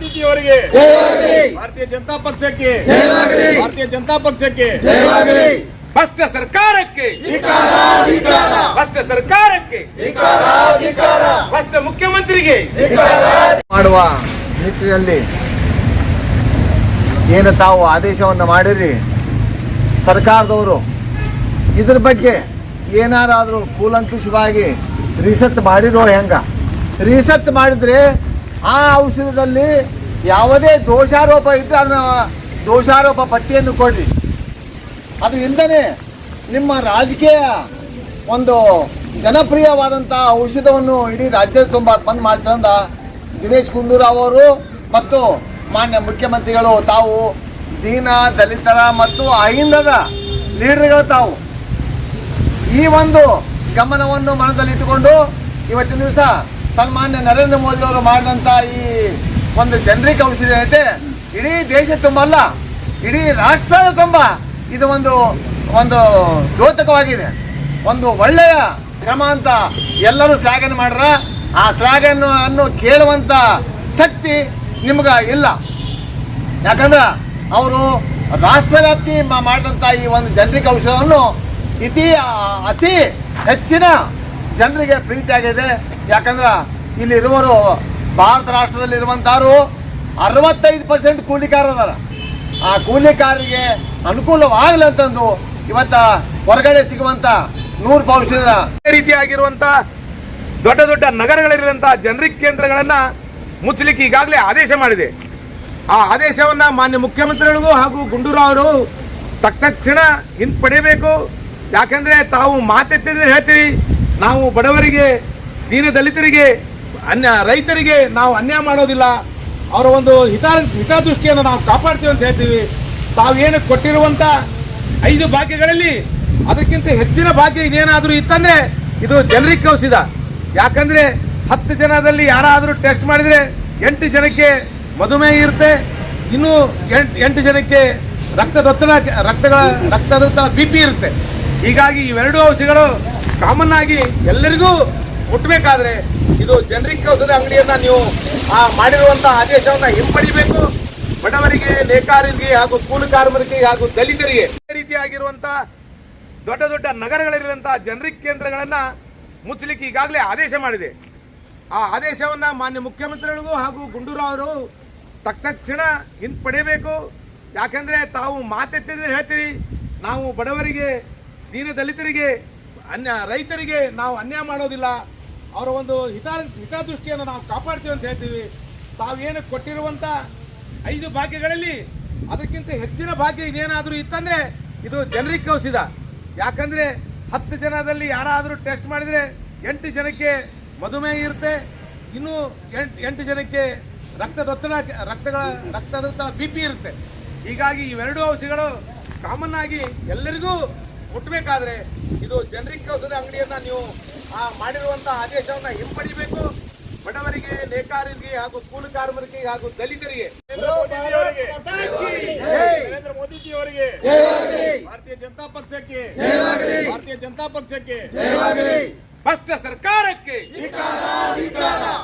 ಮೋದಿಜಿ ಅವರಿಗೆ ಜಯವಾಗಲಿ. ಭಾರತೀಯ ಜನತಾ ಪಕ್ಷಕ್ಕೆ ಜಯವಾಗಲಿ. ಭಾರತೀಯ ಜನತಾ ಪಕ್ಷಕ್ಕೆ ಜಯವಾಗಲಿ. ಭ್ರಷ್ಟ ಸರ್ಕಾರಕ್ಕೆ ಧಿಕಾರ ಧಿಕಾರ ಭ್ರಷ್ಟ ಸರ್ಕಾರಕ್ಕೆ ಧಿಕಾರ ಧಿಕಾರ ಭ್ರಷ್ಟ ಮುಖ್ಯಮಂತ್ರಿಗೆ ಮಾಡುವ ನಿಟ್ಟಿನಲ್ಲಿ ಏನು ತಾವು ಆದೇಶವನ್ನು ಮಾಡಿರಿ? ಸರ್ಕಾರದವರು ಇದ್ರ ಬಗ್ಗೆ ಏನಾರಾದರೂ ಕೂಲಂಕುಷವಾಗಿ ರಿಸರ್ಚ್ ಮಾಡಿರೋ ಹೆಂಗ? ರಿಸರ್ಚ್ ಮಾಡಿದ್ರೆ ಆ ಔಷಧದಲ್ಲಿ ಯಾವುದೇ ದೋಷಾರೋಪ ಇದ್ದರೆ ಅದನ್ನ ದೋಷಾರೋಪ ಪಟ್ಟಿಯನ್ನು ಕೊಡ್ರಿ. ಅದು ಇಲ್ಲದೇ ನಿಮ್ಮ ರಾಜಕೀಯ ಒಂದು ಜನಪ್ರಿಯವಾದಂಥ ಔಷಧವನ್ನು ಇಡೀ ರಾಜ್ಯದ ತುಂಬ ಬಂದ್ ಮಾಡ್ತಂದ ದಿನೇಶ್ ಗುಂಡೂರಾವ್ ಅವರು ಮತ್ತು ಮಾನ್ಯ ಮುಖ್ಯಮಂತ್ರಿಗಳು ತಾವು ದೀನ, ದಲಿತರ ಮತ್ತು ಅಹಿಂದದ ಲೀಡರ್ಗಳು ತಾವು ಈ ಒಂದು ಗಮನವನ್ನು ಮನದಲ್ಲಿಟ್ಟುಕೊಂಡು ಇವತ್ತಿನ ದಿವಸ ಸನ್ಮಾನ್ಯ ನರೇಂದ್ರ ಮೋದಿ ಅವರು ಮಾಡಿದಂಥ ಈ ಒಂದು ಜನರಿಗೆ ಔಷಧಿ ಐತೆ. ಇಡೀ ದೇಶ ತುಂಬ ಅಲ್ಲ. ಇಡೀ ರಾಷ್ಟ್ರದ ತುಂಬ. ಇದು ಒಂದು ಒಂದು ದ್ಯೋತಕವಾಗಿದೆ. ಒಂದು ಒಳ್ಳೆಯ ಕ್ರಮ ಅಂತ ಎಲ್ಲರೂ ಶ್ಲಾಘನೆ ಮಾಡ್ರ. ಆ ಶ್ಲಾಘನ ಅನ್ನು ಕೇಳುವಂಥ ಶಕ್ತಿ ನಿಮ್ಗೆ ಇಲ್ಲ. ಯಾಕಂದ್ರೆ ಅವರು ರಾಷ್ಟ್ರವ್ಯಾಪ್ತಿ ಮಾಡಿದಂಥ ಈ ಒಂದು ಜನರಿಗೆ ಔಷಧವನ್ನು ಇತಿ ಅತಿ ಹೆಚ್ಚಿನ ಜನರಿಗೆ ಪ್ರೀತಿಯಾಗಿದೆ. ಯಾಕಂದ್ರೆ ಇಲ್ಲಿರುವರು ಭಾರತ ರಾಷ್ಟ್ರದಲ್ಲಿರುವಂಥವ್ರು ಅರವತ್ತೈದು ಪರ್ಸೆಂಟ್ ಕೂಲಿಕಾರದಾರ ಆ ಕೂಲಿಕಾರರಿಗೆ ಅನುಕೂಲವಾಗಲಿ ಅಂತಂದು ಇವತ್ತ ಹೊರಗಡೆ ಸಿಗುವಂಥ ನೂರು ಔಷಧ ಅದೇ ರೀತಿಯಾಗಿರುವಂತ ದೊಡ್ಡ ದೊಡ್ಡ ನಗರಗಳಿರುವಂತಹ ಜನರಿಕ್ ಕೇಂದ್ರಗಳನ್ನ ಮುಚ್ಚಲಿಕ್ಕೆ ಈಗಾಗಲೇ ಆದೇಶ ಮಾಡಿದೆ. ಆ ಆದೇಶವನ್ನ ಮಾನ್ಯ ಮುಖ್ಯಮಂತ್ರಿಗಳಿಗೂ ಹಾಗೂ ಗುಂಡೂರಾವ್ ಅವರು ತಕ್ಷಣ ಹಿಂಪಡಿಬೇಕು ಯಾಕಂದ್ರೆ ತಾವು ಮಾತೆತ್ತಿದ್ರೆ ಹೇಳ್ತೀರಿ, ನಾವು ಬಡವರಿಗೆ ದೀನ ದಲಿತರಿಗೆ ಅನ್ಯ ರೈತರಿಗೆ ನಾವು ಅನ್ಯಾಯ ಮಾಡೋದಿಲ್ಲ. ಅವರ ಒಂದು ಹಿತ, ಹಿತದೃಷ್ಟಿಯನ್ನು ನಾವು ಕಾಪಾಡ್ತೀವಿ ಅಂತ ಹೇಳ್ತೀವಿ. ತಾವು ತಾವೇನು ಕೊಟ್ಟಿರುವಂತ ಐದು ಭಾಗ್ಯಗಳಲ್ಲಿ ಅದಕ್ಕಿಂತ ಹೆಚ್ಚಿನ ಭಾಗ್ಯ ಇದೇನಾದರೂ ಇತ್ತಂದ್ರೆ ಇದು ಜನರಿಗೆ ಕೌಸಿದ ಯಾಕಂದ್ರೆ ಹತ್ತು ಜನದಲ್ಲಿ ಯಾರಾದರೂ ಟೆಸ್ಟ್ ಮಾಡಿದ್ರೆ ಎಂಟು ಜನಕ್ಕೆ ಮಧುಮೇಹ ಇರುತ್ತೆ. ಇನ್ನೂ ಎಂಟು ಎಂಟು ಜನಕ್ಕೆ ರಕ್ತದೊತ್ತಡ, ರಕ್ತಗಳ, ರಕ್ತದೊತ್ತಡ ಬಿ ಪಿ ಇರುತ್ತೆ. ಹೀಗಾಗಿ ಇವೆರಡು ಔಷಧಿಗಳು ಕಾಮನ್ ಆಗಿ ಎಲ್ಲರಿಗೂ ಮುಟ್ಟಬೇಕಾದ್ರೆ ಇದು ಜನರಿಕ್ ಔಷಧ ಅಂಗಡಿಯನ್ನ ನೀವು, ಆ, ಮಾಡಿರುವಂತ ಆದೇಶವನ್ನ ಹಿಂಪಡಿಬೇಕು ಬಡವರಿಗೆ, ನೇಕಾರರಿಗೆ ಹಾಗೂ ಕೂಲಿ ಕಾರ್ಮಿಕರಿಗೆ ಹಾಗೂ ದಲಿತರಿಗೆ ಇದೇ ರೀತಿಯಾಗಿರುವಂತಹ ದೊಡ್ಡ ದೊಡ್ಡ ನಗರಗಳಿರುವಂತಹ ಜನರಿಕ್ ಕೇಂದ್ರಗಳನ್ನ ಮುಚ್ಚಲಿಕ್ಕೆ ಈಗಾಗಲೇ ಆದೇಶ ಮಾಡಿದೆ. ಆ ಆದೇಶವನ್ನ ಮಾನ್ಯ ಮುಖ್ಯಮಂತ್ರಿಗಳಿಗೂ ಹಾಗೂ ಗುಂಡೂರಾವ್ ಅವರು ತಕ್ಷಣ ಹಿಂಪಡಿಬೇಕು ಯಾಕಂದ್ರೆ ತಾವು ಮಾತೆತ್ತಿದ್ರೆ ಹೇಳ್ತೀರಿ, ನಾವು ಬಡವರಿಗೆ, ದೀನ ದಲಿತರಿಗೆ, ಅನ್ಯ ರೈತರಿಗೆ ನಾವು ಅನ್ಯಾಯ ಮಾಡೋದಿಲ್ಲ. ಅವರ ಒಂದು ಹಿತ ಹಿತದೃಷ್ಟಿಯನ್ನು ನಾವು ಕಾಪಾಡ್ತೀವಿ ಅಂತ ಹೇಳ್ತೀವಿ. ತಾವೇನು ಕೊಟ್ಟಿರುವಂಥ ಐದು ಭಾಗ್ಯಗಳಲ್ಲಿ ಅದಕ್ಕಿಂತ ಹೆಚ್ಚಿನ ಭಾಗ್ಯ ಇದೇನಾದರೂ ಇತ್ತಂದರೆ ಇದು ಜನರಿಗೆ ಕೌಸಿದ ಯಾಕಂದರೆ ಹತ್ತು ಜನದಲ್ಲಿ ಯಾರಾದರೂ ಟೆಸ್ಟ್ ಮಾಡಿದರೆ ಎಂಟು ಜನಕ್ಕೆ ಮಧುಮೇಹ ಇರುತ್ತೆ. ಇನ್ನೂ ಎಂಟು ಎಂಟು ಜನಕ್ಕೆ ರಕ್ತದೊತ್ತಡ ರಕ್ತಗಳ ರಕ್ತದೊತ್ತಡ ಬಿ ಪಿ ಇರುತ್ತೆ. ಹೀಗಾಗಿ ಇವೆರಡೂ ಔಷಧಿಗಳು ಕಾಮನ್ ಆಗಿ ಎಲ್ಲರಿಗೂ ಮುಟ್ಟಬೇಕಾದ್ರೆ ಇದು ಜನರಿಕ್ ಔಷಧ ಅಂಗಡಿಯನ್ನು ನೀವು ಆ ಮಾಡಿರುವಂತ ಆದೇಶವನ್ನ ಹಿಂಪಡಿಬೇಕು ಬಡವರಿಗೆ ನೇಕಾರರಿಗೆ ಹಾಗೂ ಕೂಲಿ ಕಾರ್ಮಿಕರಿಗೆ ಹಾಗೂ ದಲಿತರಿಗೆ. ನರೇಂದ್ರ ಮೋದಿಜಿ ಅವರಿಗೆ ಭಾರತೀಯ ಜನತಾ ಪಕ್ಷಕ್ಕೆ. ಜಯವಾಗಲಿ. ಭಾರತೀಯ ಜನತಾ ಪಕ್ಷಕ್ಕೆ. ಜಯವಾಗಲಿ. ಭ್ರಷ್ಟ ಸರ್ಕಾರಕ್ಕೆ.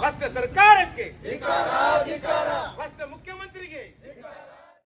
ಭ್ರಷ್ಟ ಸರ್ಕಾರಕ್ಕೆ.